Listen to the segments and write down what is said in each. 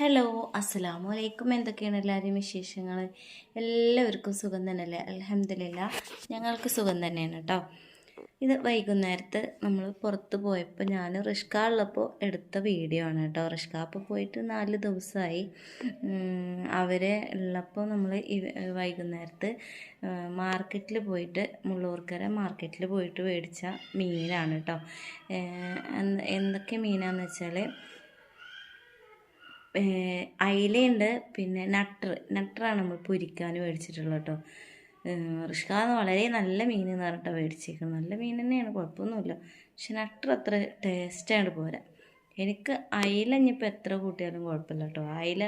Hello അസ്സാം വലൈക്കും എന്തൊക്കെയാണ് എല്ലാവരും വിശേഷങ്ങൾ എല്ലാവർക്കും സുഖം തന്നെയല്ലേ? അലഹമില്ല ഞങ്ങൾക്ക് സുഖം തന്നെയാണ് കേട്ടോ ഇത് വൈകുന്നേരത്ത് നമ്മൾ പുറത്ത് പോയപ്പോൾ ഞാൻ റിഷ്ക ഉള്ളപ്പോൾ എടുത്ത വീഡിയോ ആണ് കേട്ടോ റിഷ്ക അപ്പോൾ പോയിട്ട് നാല് ദിവസമായി അവരെ ഉള്ളപ്പോൾ നമ്മൾ വൈകുന്നേരത്ത് മാർക്കറ്റിൽ പോയിട്ട് മുള്ളൂർക്കര മാർക്കറ്റിൽ പോയിട്ട് മേടിച്ച മീനാണ് കേട്ടോ എന്തൊക്കെ മീനാണെന്ന് വെച്ചാൽ അയിലയുണ്ട്. പിന്നെ നട്ടർ നട്ടറാണ് നമ്മൾ പൊരിക്കാൻ മേടിച്ചിട്ടുള്ളത് കേട്ടോ റിഷ്കാന്ന് വളരെ നല്ല മീൻ എന്ന് പറഞ്ഞിട്ട് മേടിച്ചേക്കുന്നത്. നല്ല മീൻ തന്നെയാണ്. കുഴപ്പമൊന്നുമില്ല. പക്ഷെ നട്ടർ അത്ര ടേസ്റ്റാണ് പോരാ. എനിക്ക് അയില ഇനിയിപ്പോൾ എത്ര കൂട്ടിയാലും കുഴപ്പമില്ല കേട്ടോ അയില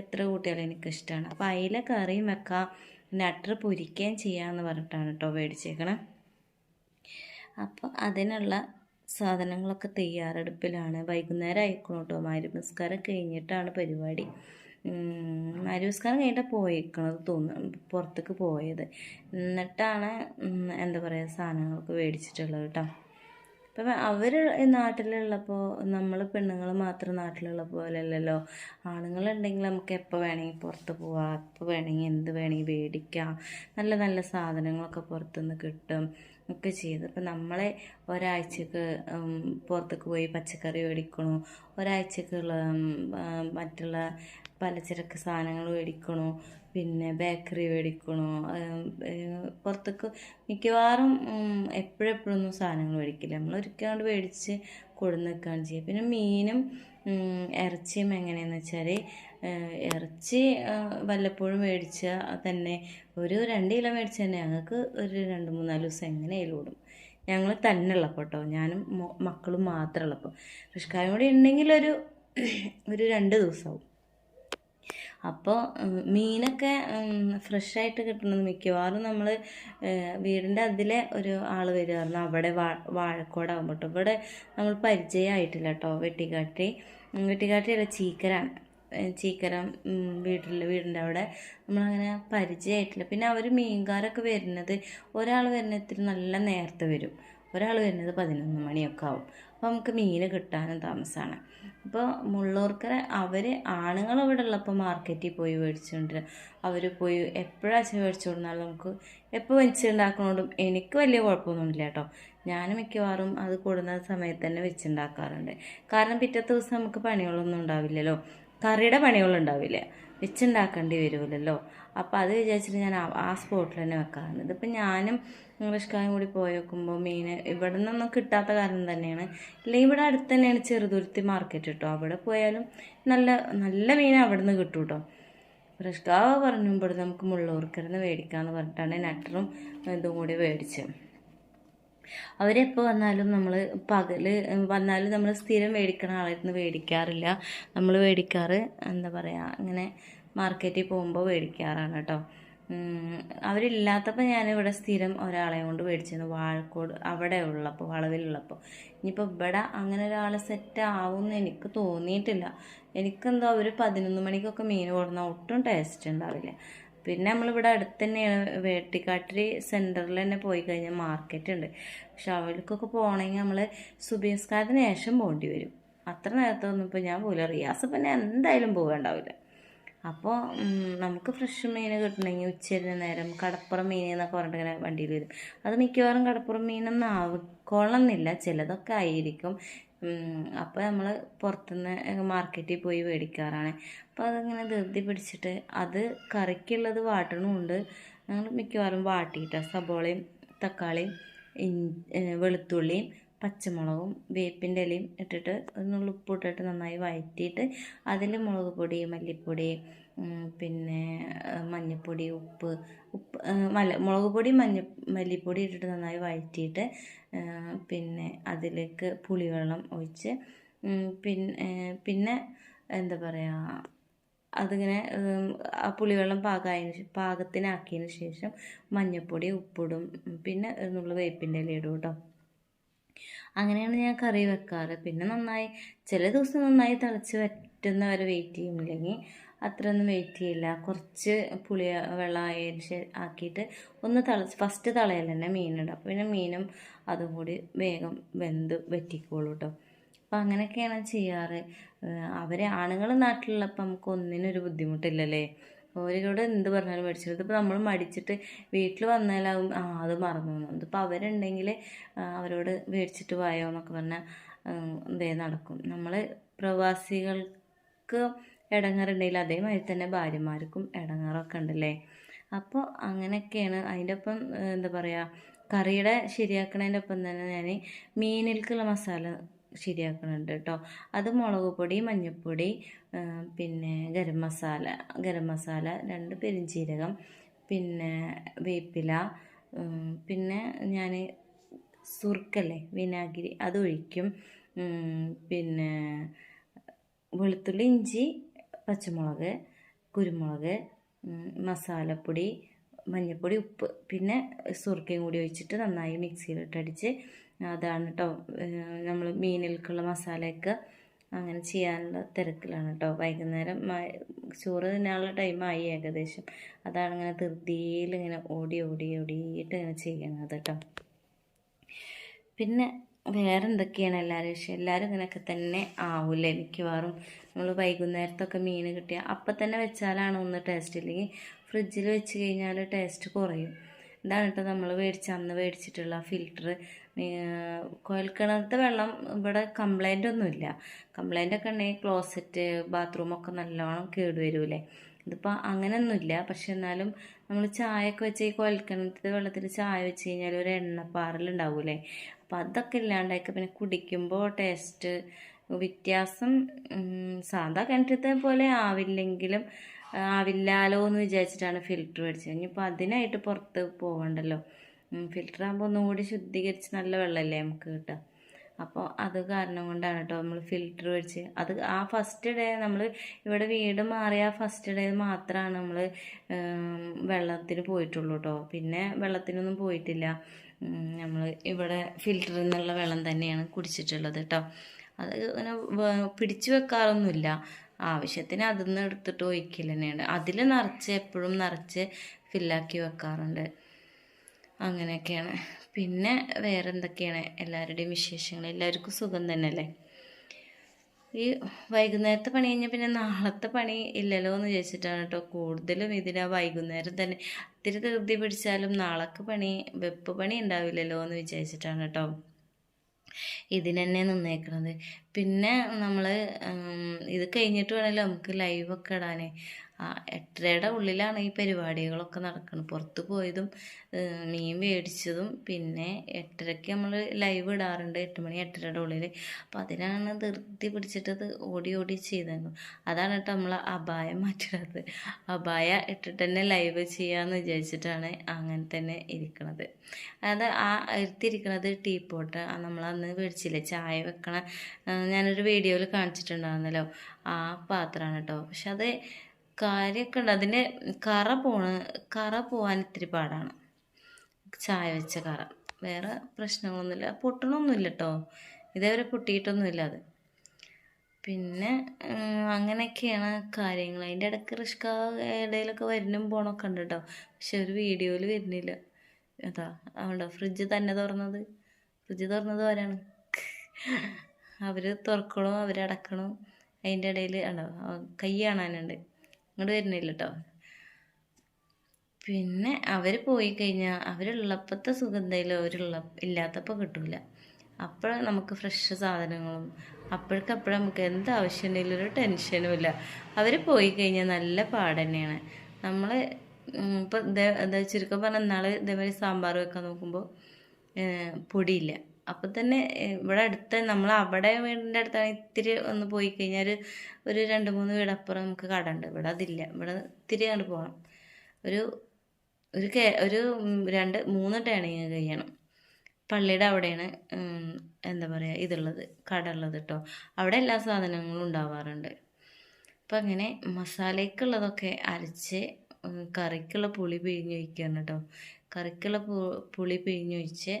എത്ര കൂട്ടിയാലും എനിക്ക് ഇഷ്ടമാണ് അപ്പോൾ അയില കറിയും വെക്കാം. നട്ടർ പൊരിക്കുകയും ചെയ്യാമെന്ന് പറഞ്ഞിട്ടാണ് കേട്ടോ മേടിച്ചേക്കണേ. അപ്പോൾ അതിനുള്ള സാധനങ്ങളൊക്കെ തയ്യാറെടുപ്പിലാണ്. വൈകുന്നേരം ആയിക്കണം കേട്ടോ മാരുമസ്കാരം കഴിഞ്ഞിട്ടാണ് പരിപാടി. മാരുമസ്കാരം കഴിഞ്ഞിട്ട് പോയിക്കണത് തോന്നുന്നു പുറത്തേക്ക് പോയത്. എന്നിട്ടാണ് എന്താ പറയുക സാധനങ്ങളൊക്കെ മേടിച്ചിട്ടുള്ളത് കേട്ടോ അപ്പം അവർ നാട്ടിലുള്ളപ്പോൾ നമ്മൾ പെണ്ണുങ്ങൾ മാത്രം നാട്ടിലുള്ള പോലെയല്ലല്ലോ ആണുങ്ങളുണ്ടെങ്കിൽ നമുക്ക് എപ്പോൾ വേണമെങ്കിൽ പുറത്ത് പോവാം എപ്പോൾ വേണമെങ്കിൽ എന്ത് വേണമെങ്കിൽ മേടിക്കാം. നല്ല നല്ല സാധനങ്ങളൊക്കെ പുറത്തുനിന്ന് കിട്ടും. ഒക്കെ ചെയ്ത്. ഇപ്പം നമ്മളെ ഒരാഴ്ചക്ക് പുറത്തേക്ക് പോയി പച്ചക്കറി മേടിക്കണു? ഒരാഴ്ചക്കുള്ള മറ്റുള്ള പലചരക്ക് സാധനങ്ങൾ മേടിക്കണു? പിന്നെ ബേക്കറി മേടിക്കണു? പുറത്തേക്ക് മിക്കവാറും എപ്പോഴെപ്പോഴൊന്നും സാധനങ്ങൾ മേടിക്കില്ല. നമ്മൾ ഒരിക്കലും മേടിച്ച് കൊടുന്ന് നിൽക്കുകയാണ് ചെയ്യുക. പിന്നെ മീനും ഇറച്ചിയും എങ്ങനെയാണെന്ന് വെച്ചാൽ ഇറച്ചി വല്ലപ്പോഴും മേടിച്ചാൽ തന്നെ ഒരു രണ്ട് കിലോ മേടിച്ച് തന്നെ ഞങ്ങൾക്ക് ഒരു രണ്ട് മൂന്നാൽ ദിവസം എങ്ങനെയായാലും ഓടും. ഞങ്ങൾ തന്നെ ഉള്ളപ്പോൾ കേട്ടോ. ഞാനും മക്കളും മാത്രം ഉള്ളപ്പോൾ. കൃഷിക്കാരും കൂടി ഉണ്ടെങ്കിൽ ഒരു ഒരു രണ്ട് ദിവസമാവും. അപ്പോൾ മീനൊക്കെ ഫ്രഷായിട്ട് കിട്ടുന്നത് മിക്കവാറും നമ്മൾ വീടിന്റെ അതിലെ ഒരു ആൾ വരുമായിരുന്നു അവിടെ വാ വാഴക്കോടാകുമ്പോൾ കേട്ടോ. ഇവിടെ നമ്മൾ പരിചയമായിട്ടില്ല കേട്ടോ. വെട്ടിക്കാട്ടി വെട്ടിക്കാട്ടി അല്ല ചീക്കരാണ്. ചീക്കരം വീട്ടിൽ വീടിന്റെ അവിടെ നമ്മളങ്ങനെ പരിചയമായിട്ടില്ല പിന്നെ അവർ മീൻകാരൊക്കെ വരുന്നത് ഒരാൾ വരുന്നത് നല്ല നേരത്തെ വരും. ഒരാൾ വരുന്നത് പതിനൊന്ന് മണിയൊക്കെ ആവും. അപ്പോൾ നമുക്ക് മീൻ കിട്ടാനും താമസമാണ് അപ്പോൾ മുള്ളൂർക്കര അവർ ആണുങ്ങൾ ഇവിടെ ഉള്ളപ്പോൾ മാർക്കറ്റിൽ പോയി മേടിച്ചുകൊണ്ട് അവർ പോയി എപ്പോഴാച്ചാൽ മേടിച്ചു കൊടുത്താലും നമുക്ക് എപ്പോൾ വെച്ചുണ്ടാക്കണോണ്ടും എനിക്ക് വലിയ കുഴപ്പമൊന്നുമില്ല കേട്ടോ. ഞാൻ മിക്കവാറും അത് കൂടുന്ന സമയത്ത് തന്നെ വെച്ചുണ്ടാക്കാറുണ്ട്. കാരണം പിറ്റത്തെ ദിവസം നമുക്ക് പണികളൊന്നും ഉണ്ടാവില്ലല്ലോ. കറിയുടെ പണികളുണ്ടാവില്ല? വെച്ചുണ്ടാക്കേണ്ടി വരുമല്ലോ അപ്പോൾ അത് വിചാരിച്ചിട്ട് ഞാൻ ആ സ്പോട്ടിൽ തന്നെ വെക്കാറുണ്ട്. ഇതിപ്പോൾ ഞാനും ഇംഗ്ലീഷ്കാരും കൂടി പോയി നോക്കുമ്പോൾ മീൻ ഇവിടെ നിന്നൊന്നും കിട്ടാത്ത കാരണം തന്നെയാണ്. ഇല്ലെങ്കിൽ ഇവിടെ അടുത്ത് തന്നെയാണ് ചെറുതുരുത്തി മാർക്കറ്റ് കേട്ടോ അവിടെ പോയാലും നല്ല നല്ല മീൻ അവിടെ നിന്ന് കിട്ടും കേട്ടോ ഫ്രഷ്കാവ് പറഞ്ഞു ഇവിടെ നമുക്ക് മുള്ളൂർക്കരുന്ന് മേടിക്കാമെന്ന് പറഞ്ഞിട്ടാണ് നട്ടറും ഇതും കൂടി മേടിച്ചത്. അവരെപ്പോൾ വന്നാലും നമ്മൾ പകൽ വന്നാലും നമ്മൾ സ്ഥിരം മേടിക്കണ ആളായിരുന്നു. മേടിക്കാറില്ല. നമ്മൾ മേടിക്കാറ് എന്താ പറയുക ഇങ്ങനെ മാർക്കറ്റിൽ പോകുമ്പോൾ മേടിക്കാറാണ് കേട്ടോ. അവരില്ലാത്തപ്പോൾ ഞാനിവിടെ സ്ഥിരം ഒരാളെ കൊണ്ട് മേടിച്ചിരുന്നു. വാഴക്കോട് അവിടെ ഉള്ളപ്പോൾ വളവിലുള്ളപ്പോൾ ഇനിയിപ്പോൾ ഇവിടെ അങ്ങനെ ഒരാൾ സെറ്റ് ആവുമെന്ന് എനിക്ക് തോന്നിയിട്ടില്ല. എനിക്കെന്തോ അവർ പതിനൊന്ന് മണിക്കൊക്കെ മീൻ കൊടുന്നാൽ ഒട്ടും ടേസ്റ്റ് ഉണ്ടാവില്ല. പിന്നെ നമ്മളിവിടെ അടുത്ത് തന്നെയാണ് വേട്ടിക്കാട്ടിരി സെന്ററിൽ തന്നെ പോയി കഴിഞ്ഞാൽ മാർക്കറ്റ് ഉണ്ട് പക്ഷെ അവർക്കൊക്കെ പോകണമെങ്കിൽ നമ്മൾ സുബീസ്കാരത്തിന് ശേഷം പോകേണ്ടി വരും. അത്ര നേരത്തൊന്നും ഇപ്പോൾ ഞാൻ പോകില്ല റിയാസ് ഞാൻ എന്തായാലും പോകേണ്ടാവില്ല അപ്പോൾ നമുക്ക് ഫ്രഷ് മീൻ കിട്ടണമെങ്കിൽ ഉച്ചരിഞ്ഞ നേരം കടപ്പുറം മീൻ എന്നൊക്കെ പറഞ്ഞിട്ട് ഇങ്ങനെ വണ്ടിയിൽ വരും. അത് മിക്കവാറും കടപ്പുറം മീനൊന്നും ആവിക്കൊള്ളണമെന്നില്ല ചിലതൊക്കെ ആയിരിക്കും. അപ്പോൾ നമ്മൾ പുറത്തുനിന്ന് മാർക്കറ്റിൽ പോയി മേടിക്കാറാണ്. അപ്പോൾ അതിങ്ങനെ ധൃതി പിടിച്ചിട്ട് അത് കറിക്കുള്ളത് വാട്ടണമുണ്ട് ഞങ്ങൾ മിക്കവാറും വാട്ടിയിട്ട്. സബോളയും തക്കാളിയും വെളുത്തുള്ളിയും പച്ചമുളകും വേപ്പിന്റെ ഇലയും ഇട്ടിട്ട് ഒന്നുള്ള ഉപ്പിട്ടിട്ട് നന്നായി വഴറ്റിയിട്ട് അതിൽ മുളക് പൊടി മല്ലിപ്പൊടി പിന്നെ മഞ്ഞൾപ്പൊടി ഉപ്പ് ഉപ്പ് മല മുളക് പൊടി മഞ്ഞ മല്ലിപ്പൊടി ഇട്ടിട്ട് നന്നായി വഴറ്റിയിട്ട് പിന്നെ അതിലേക്ക് പുളിവെള്ളം ഒഴിച്ച് പിന്നെ പിന്നെ എന്താ പറയുക അതിങ്ങനെ ആ പുളിവെള്ളം പാകമായതിന് പാകത്തിനാക്കിയതിന് ശേഷം മഞ്ഞൾപ്പൊടി ഉപ്പിടും പിന്നെ എന്നുള്ള വേപ്പിന്റെ ഇല ഇടും കേട്ടോ അങ്ങനെയാണ് ഞാൻ കറി വെക്കാറ്. പിന്നെ നന്നായി ചില ദിവസം നന്നായി തിളച്ച് വറ്റുന്ന വരെ വെയിറ്റ് ചെയ്യും. ഇല്ലെങ്കിൽ അത്രയൊന്നും വെയിറ്റ് ചെയ്യില്ല. കുറച്ച് പുളി വെള്ളം ആയതിന് ആക്കിയിട്ട് ഒന്ന് തിളച്ച് ഫസ്റ്റ് തളയൽ തന്നെ മീനിടും അപ്പോൾ പിന്നെ മീനും അതും കൂടി വേഗം വെന്ത് വറ്റിക്കോളൂ കേട്ടോ അപ്പം അങ്ങനെയൊക്കെയാണ് ചെയ്യാറ്. അവർ ആണുങ്ങൾ നാട്ടിലുള്ളപ്പോൾ നമുക്ക് ഒന്നിനും ഒരു ബുദ്ധിമുട്ടില്ലല്ലേ അവരോട് എന്ത് പറഞ്ഞാലും മേടിച്ചത് ഇതിപ്പോൾ നമ്മൾ മടിച്ചിട്ട് വീട്ടിൽ വന്നാലാവും ആ അത് മറന്നു പോകുന്നു ഇതിപ്പോൾ അവരുണ്ടെങ്കിൽ അവരോട് മേടിച്ചിട്ട് പോയോ എന്നൊക്കെ പറഞ്ഞാൽ എന്തേ നടക്കും. നമ്മൾ പ്രവാസികൾക്ക് ഇടങ്ങാറുണ്ടെങ്കിൽ അതേമാതിരി തന്നെ ഭാര്യമാർക്കും ഇടങ്ങാറൊക്കെ ഉണ്ടല്ലേ? അപ്പോൾ അങ്ങനെയൊക്കെയാണ്. അതിന്റെ ഒപ്പം എന്താ പറയുക കറിയുടെ ശരിയാക്കണതിന്റെ ഒപ്പം തന്നെ ഞാൻ മീനിൽക്കുള്ള മസാല ശരിയാക്കുന്നുണ്ട് കേട്ടോ. അത് മുളക് പൊടി മഞ്ഞൾപ്പൊടി പിന്നെ ഗരം മസാല ഗരം മസാല രണ്ട് പെരിഞ്ചീരകം പിന്നെ വേപ്പില പിന്നെ ഞാൻ സുർക്കല്ലേ വിനാഗിരി അത് ഒഴിക്കും പിന്നെ വെളുത്തുള്ളി ഇഞ്ചി പച്ചമുളക് കുരുമുളക് മസാലപ്പൊടി മഞ്ഞൾപ്പൊടി ഉപ്പ്. പിന്നെ സുർക്കയും കൂടി ഒഴിച്ചിട്ട് നന്നായി മിക്സിയിലിട്ടടിച്ച് അതാണ് കേട്ടോ നമ്മൾ മീനിൽക്കുള്ള മസാലയൊക്കെ അങ്ങനെ ചെയ്യാനുള്ള തിരക്കിലാണ് കേട്ടോ വൈകുന്നേരം ചോറ് തിന്നാനുള്ള ടൈമായി ഏകദേശം. അതാണ് ഇങ്ങനെ ധൃതിയിൽ ഇങ്ങനെ ഓടി ഓടി ഓടിയിട്ട് ഇങ്ങനെ ചെയ്യണത് കേട്ടോ പിന്നെ വേറെ എന്തൊക്കെയാണ് എല്ലാവരും വിഷയം? എല്ലാവരും ഇങ്ങനെയൊക്കെ തന്നെ ആവൂലേ മിക്കവാറും. നമ്മൾ വൈകുന്നേരത്തൊക്കെ മീൻ കിട്ടിയാൽ അപ്പം തന്നെ വെച്ചാലാണ് ഒന്ന് ടേസ്റ്റ് ഇല്ലെങ്കിൽ ഫ്രിഡ്ജിൽ വെച്ച് കഴിഞ്ഞാൽ ടേസ്റ്റ് കുറയും. ഇതാണ് കേട്ടോ നമ്മൾ മേടിച്ച അന്ന് മേടിച്ചിട്ടുള്ള ഫിൽറ്റർ കുഴൽക്കിണറത്തെ വെള്ളം ഇവിടെ കംപ്ലൈന്റ് ഒന്നുമില്ല. കംപ്ലൈന്റ് ഒക്കെ ഉണ്ടെങ്കിൽ ക്ലോസറ്റ് ബാത്റൂമൊക്കെ നല്ലോണം കേടുവരൂലേ ഇതിപ്പോൾ അങ്ങനെയൊന്നുമില്ല. പക്ഷെ എന്നാലും നമ്മൾ ചായയൊക്കെ വെച്ച് ഈ വെള്ളത്തിൽ ചായ വെച്ച് കഴിഞ്ഞാൽ ഒരു എണ്ണപ്പാറലുണ്ടാവൂലേ അപ്പോൾ അതൊക്കെ ഇല്ലാണ്ടായിക്കോ പിന്നെ കുടിക്കുമ്പോൾ ടേസ്റ്റ് വ്യത്യാസം സാധാ കിണറ്റത്തെ പോലെ ആവില്ലെങ്കിലും ആവില്ലാലോ എന്ന് വിചാരിച്ചിട്ടാണ് ഫിൽറ്റർ മേടിച്ചത്. ഇനിയിപ്പോൾ അതിനായിട്ട് പുറത്ത് പോകണ്ടല്ലോ ഫിൽറ്റർ ആകുമ്പോൾ ഒന്നും കൂടി ശുദ്ധീകരിച്ച് നല്ല വെള്ളമല്ലേ നമുക്ക് കിട്ടുക. അപ്പോൾ അത് കാരണം കൊണ്ടാണ് കേട്ടോ നമ്മൾ ഫിൽറ്റർ മേടിച്ച് അത് ആ ഫസ്റ്റ് ഡേ നമ്മൾ ഇവിടെ വീട് മാറിയ ഫസ്റ്റ് ഡേ മാത്രമാണ് നമ്മൾ വെള്ളത്തിന് പോയിട്ടുള്ളൂ കേട്ടോ പിന്നെ വെള്ളത്തിനൊന്നും പോയിട്ടില്ല. നമ്മൾ ഇവിടെ ഫിൽറ്ററിൽ നിന്നുള്ള വെള്ളം തന്നെയാണ് കുടിച്ചിട്ടുള്ളത് കേട്ടോ അത് അങ്ങനെ പിടിച്ചു വെക്കാറൊന്നുമില്ല. ആവശ്യത്തിന് അതിൽ നിന്ന് എടുത്തിട്ട് ഒഴിക്കൽ തന്നെയാണ്. അതിൽ നിറച്ച് എപ്പോഴും നിറച്ച് ഫില്ലാക്കി വെക്കാറുണ്ട്. അങ്ങനെയൊക്കെയാണ്. പിന്നെ വേറെ എന്തൊക്കെയാണ് എല്ലാവരുടെയും വിശേഷങ്ങൾ? എല്ലാവർക്കും സുഖം തന്നെയല്ലേ? ഈ വൈകുന്നേരത്തെ പണി കഴിഞ്ഞാൽ പിന്നെ നാളത്തെ പണി ഇല്ലല്ലോ എന്ന് ചോദിച്ചിട്ടാണ് കേട്ടോ. കൂടുതലും ഇതിനാ വൈകുന്നേരം തന്നെ. ഇത്തിരി ധൃതി പിടിച്ചാലും നാളേക്ക് പണി വെപ്പ് പണി ഉണ്ടാവില്ലല്ലോ എന്ന് വിചാരിച്ചിട്ടാണ് കേട്ടോ. ഇതിന് തന്നെ നിന്നേക്കണത്. പിന്നെ നമ്മൾ ഇത് കഴിഞ്ഞിട്ട് വേണമല്ലോ നമുക്ക് ലൈവൊക്കെ ഇടാൻ എട്ടരയുടെ ഉള്ളിലാണ് ഈ പരിപാടികളൊക്കെ നടക്കുന്നത് പുറത്ത് പോയതും മീൻ മേടിച്ചതും പിന്നെ എട്ടരയ്ക്ക് നമ്മൾ ലൈവ് ഇടാറുണ്ട് എട്ട് മണി എട്ടരയുടെ ഉള്ളിൽ. അപ്പോൾ അതിനാണ് ധൃതി പിടിച്ചിട്ടത് ഓടി ഓടി ചെയ്തത് അതാണ് കേട്ടോ നമ്മൾ അപായം മാറ്റുന്നത് അപായ ഇട്ടിട്ട് തന്നെ ലൈവ് ചെയ്യാമെന്ന് വിചാരിച്ചിട്ടാണ് അങ്ങനെ തന്നെ ഇരിക്കുന്നത് അതായത് ആ എടുത്തിരിക്കുന്നത് ടീ പോട്ട്. നമ്മൾ അന്ന് മേടിച്ചില്ലേ? ചായ വെക്കണ ആ, ഞാനൊരു വീഡിയോയിൽ കാണിച്ചിട്ടുണ്ടായിരുന്നല്ലോ. ആ പാത്രമാണ് കേട്ടോ. പക്ഷെ അത് കാര്യമൊക്കെ ഉണ്ട്. അതിന് കറ പോണ കറ പോകാൻ ഇത്തിരി പാടാണ്. ചായ വെച്ച കറ. വേറെ പ്രശ്നങ്ങളൊന്നുമില്ല. പൊട്ടണമൊന്നുമില്ല കേട്ടോ ഇതേവരെ പൊട്ടിയിട്ടൊന്നുമില്ല അത്. പിന്നെ അങ്ങനെയൊക്കെയാണ് കാര്യങ്ങൾ. അതിന്റെ ഇടയ്ക്ക് റിഷ്ക ഇടയിലൊക്കെ വരുന്നും പോണൊക്കെ ഉണ്ട് കേട്ടോ പക്ഷെ ഒരു വീഡിയോയിൽ വരുന്നില്ല. അതാ അതുകൊണ്ടോ ഫ്രിഡ്ജ് തന്നെ തുറന്നത്. ഫ്രിഡ്ജ് തുറന്നത് വരാണ് അവർ തുറക്കണോ? അവരടക്കണോ അതിന്റെ ഇടയിൽ ഉണ്ടോ കൈ കാണാനുണ്ട്. ഇങ്ങോട്ട് വരുന്നില്ല കേട്ടോ പിന്നെ അവർ പോയി കഴിഞ്ഞാൽ അവരുള്ളപ്പോഴത്തെ സുഖം എന്തായാലും അവരുള്ള ഇല്ലാത്തപ്പോൾ കിട്ടൂല. അപ്പോൾ നമുക്ക് ഫ്രഷ് സാധനങ്ങളും അപ്പോഴേക്കപ്പോഴും നമുക്ക് എന്ത് ആവശ്യമുണ്ടെങ്കിലും ഒരു ടെൻഷനും ഇല്ല. അവർ പോയി കഴിഞ്ഞാൽ നല്ല പാട് തന്നെയാണ് നമ്മൾ ഇപ്പം എന്താ ചുരുക്കം പറഞ്ഞാൽ നാളെ ഇതേമാതിരി സാമ്പാർ വെക്കാൻ നോക്കുമ്പോൾ പൊടിയില്ല. അപ്പം തന്നെ ഇവിടെ അടുത്ത് നമ്മൾ അവിടെ വീടിന്റെ അടുത്താണ് ഇത്തിരി ഒന്ന് പോയി കഴിഞ്ഞാൽ ഒരു ഒരു രണ്ട് മൂന്ന് വീടപ്പുറം നമുക്ക് കട ഉണ്ട് ഇവിടെ അതില്ല. ഇവിടെ ഇത്തിരി അങ്ങോട്ട് പോകണം ഒരു ഒരു കേ ഒരു രണ്ട് മൂന്ന് ടേണിങ് കഴിയണം. പള്ളിയുടെ അവിടെയാണ് എന്താ പറയുക ഇതുള്ളത് കട ഉള്ളത് കേട്ടോ അവിടെ എല്ലാ സാധനങ്ങളും ഉണ്ടാവാറുണ്ട്. അപ്പം അങ്ങനെ മസാലയ്ക്കുള്ളതൊക്കെ അരച്ച് കറിക്കുള്ള പുളി പിഴിഞ്ഞ് ഒഴിക്കുകയാണ് കേട്ടോ കറിക്കുള്ള പുളി പിഴിഞ്ഞൊഴിച്ച്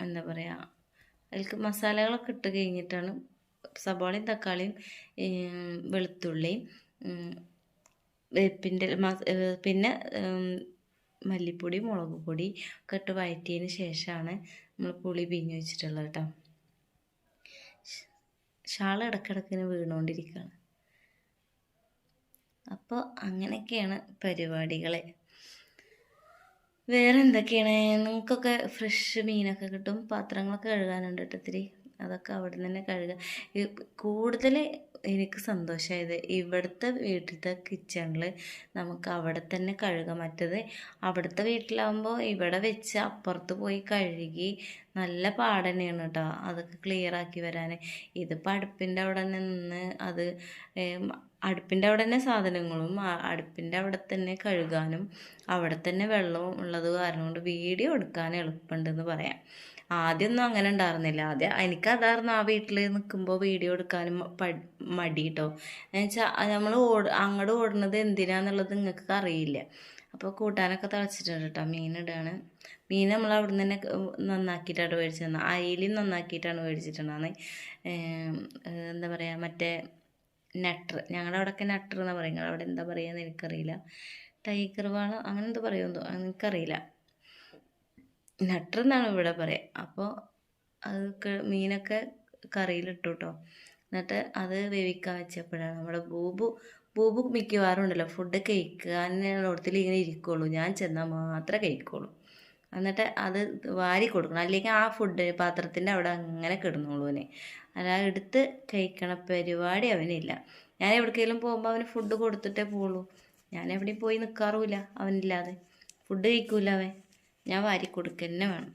എന്താ പറയുക അതിലേക്ക് മസാലകളൊക്കെ ഇട്ട് കഴിഞ്ഞിട്ടാണ് സവാളയും തക്കാളിയും വെളുത്തുള്ളിയും വേപ്പിന്റെ പിന്നെ മല്ലിപ്പൊടി മുളക് പൊടി ഒക്കെ ഇട്ട് വഴറ്റിയതിന് ശേഷമാണ് നമ്മൾ പുളി പിഞ്ഞ് വെച്ചിട്ടുള്ളത് കേട്ടോ ഷാൾ ഇടക്കിടക്കിന് വീണുകൊണ്ടിരിക്കുകയാണ് അപ്പോൾ അങ്ങനെയൊക്കെയാണ് പരിപാടികൾ വേറെ എന്തൊക്കെയാണ്? നിങ്ങൾക്കൊക്കെ ഫ്രഷ് മീനൊക്കെ കിട്ടും പാത്രങ്ങളൊക്കെ കഴുകാനുണ്ട് കേട്ടോ ഇത്തിരി. അതൊക്കെ അവിടെ നിന്ന് തന്നെ കഴുകുക കൂടുതൽ എനിക്ക് സന്തോഷമായത് ഇവിടുത്തെ വീട്ടിലത്തെ കിച്ചണിൽ നമുക്ക് അവിടെ തന്നെ കഴുകാൻ മറ്റത് അവിടുത്തെ വീട്ടിലാകുമ്പോൾ ഇവിടെ വെച്ച് അപ്പുറത്ത് പോയി കഴുകി നല്ല പാടനെയാണ് കേട്ടോ അതൊക്കെ ക്ലിയർ ആക്കി വരാൻ ഇതിപ്പോൾ അടുപ്പിന്റെ അവിടെ നിന്ന് അത് അടുപ്പിന്റെ അവിടെ തന്നെ സാധനങ്ങളും അടുപ്പിന്റെ അവിടെ തന്നെ കഴുകാനും അവിടെ തന്നെ വെള്ളവും ഉള്ളത് കാരണം കൊണ്ട് വീഡിയോ എടുക്കാൻ എളുപ്പമുണ്ടെന്ന് പറയാം. ആദ്യമൊന്നും അങ്ങനെ ഉണ്ടായിരുന്നില്ല. ആദ്യം എനിക്ക് എനിക്കതായിരുന്നു ആ വീട്ടിൽ നിൽക്കുമ്പോൾ വീഡിയോ എടുക്കാനും മടി കേട്ടോ എന്നുവെച്ചാൽ നമ്മൾ ഓട് അങ്ങോട്ട് ഓടുന്നത് എന്തിനാന്നുള്ളത് നിങ്ങൾക്ക് അറിയില്ല. അപ്പോൾ കൂട്ടാനൊക്കെ തിളച്ചിട്ടുണ്ട് കേട്ടോ മീനിടാണ് മീൻ നമ്മൾ അവിടെ നിന്ന് തന്നെ നന്നാക്കിയിട്ടാണ് മേടിച്ചത് അയിലും നന്നാക്കിയിട്ടാണ് മേടിച്ചിട്ടുണ്ടാകുന്നത് എന്താ പറയുക മറ്റേ നട്ടർ ഞങ്ങളുടെ അവിടെയൊക്കെ നട്ടർ എന്ന് പറയും. അവിടെ എന്താ പറയുക എനിക്കറിയില്ല. ടൈഗർ വാള അങ്ങനെ എന്താ പറയുമെന്നോ എനിക്കറിയില്ല. നട്ടർ എന്നാണ് ഇവിടെ പറയുക അപ്പോൾ അത് മീനൊക്കെ കറിയിലിട്ടു കേട്ടോ എന്നിട്ട് അത് വേവിക്കാൻ വെച്ചപ്പോഴാണ് നമ്മുടെ ബൂബു ബൂബു മിക്കവാറും ഉണ്ടല്ലോ ഫുഡ് കഴിക്കാനുള്ളടത്തിൽ ഇങ്ങനെ ഇരിക്കുള്ളൂ. ഞാൻ ചെന്നാൽ മാത്രമേ കഴിക്കുള്ളൂ. എന്നിട്ട് അത് വാരി കൊടുക്കണം. അല്ലെങ്കിൽ ആ ഫുഡ് പാത്രത്തിന്റെ അവിടെ അങ്ങനെ കിടന്നോളൂ അവനെ. എടുത്ത് കഴിക്കണ പരിപാടി അവനില്ല. ഞാൻ എവിടേക്കെങ്കിലും പോകുമ്പോൾ അവന് ഫുഡ് കൊടുത്തിട്ടേ പോവുള്ളൂ. ഞാൻ എവിടെയും പോയി നിൽക്കാറുമില്ല അവനില്ലാതെ. ഫുഡ് കഴിക്കൂല അവൻ. ഞാൻ വാരി കൊടുക്കുക തന്നെ വേണം.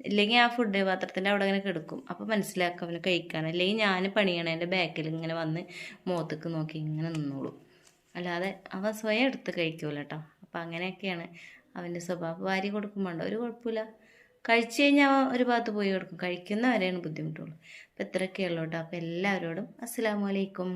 ഇല്ലെങ്കിൽ ആ ഫുഡ് പാത്രത്തിന്റെ അവിടെ ഇങ്ങനെ കിടക്കും. അപ്പോൾ മനസ്സിലാക്കും അവന് കഴിക്കാൻ അല്ലെങ്കിൽ ഞാൻ പണിയണേന്റെ ബാക്കിൽ ഇങ്ങനെ വന്ന് മുഖത്തേക്ക് നോക്കി ഇങ്ങനെ നിന്നോളും. അല്ലാതെ അവൻ സ്വയം എടുത്ത് കഴിക്കൂല കേട്ടോ അപ്പം അങ്ങനെയൊക്കെയാണ് അവന്റെ സ്വഭാവം. വാരി കൊടുക്കുമ്പോണ്ടോ ഒരു കുഴപ്പമില്ല. കഴിച്ചു കഴിഞ്ഞാൽ അവൻ ഒരു ഭാഗത്ത് പോയി കൊടുക്കും. കഴിക്കുന്നവരെയാണ് ബുദ്ധിമുട്ടുള്ളൂ. അപ്പോൾ ഇത്രയൊക്കെയുള്ളൂ കേട്ടോ അപ്പോൾ എല്ലാവരോടും അസ്സലാമു അലൈക്കും.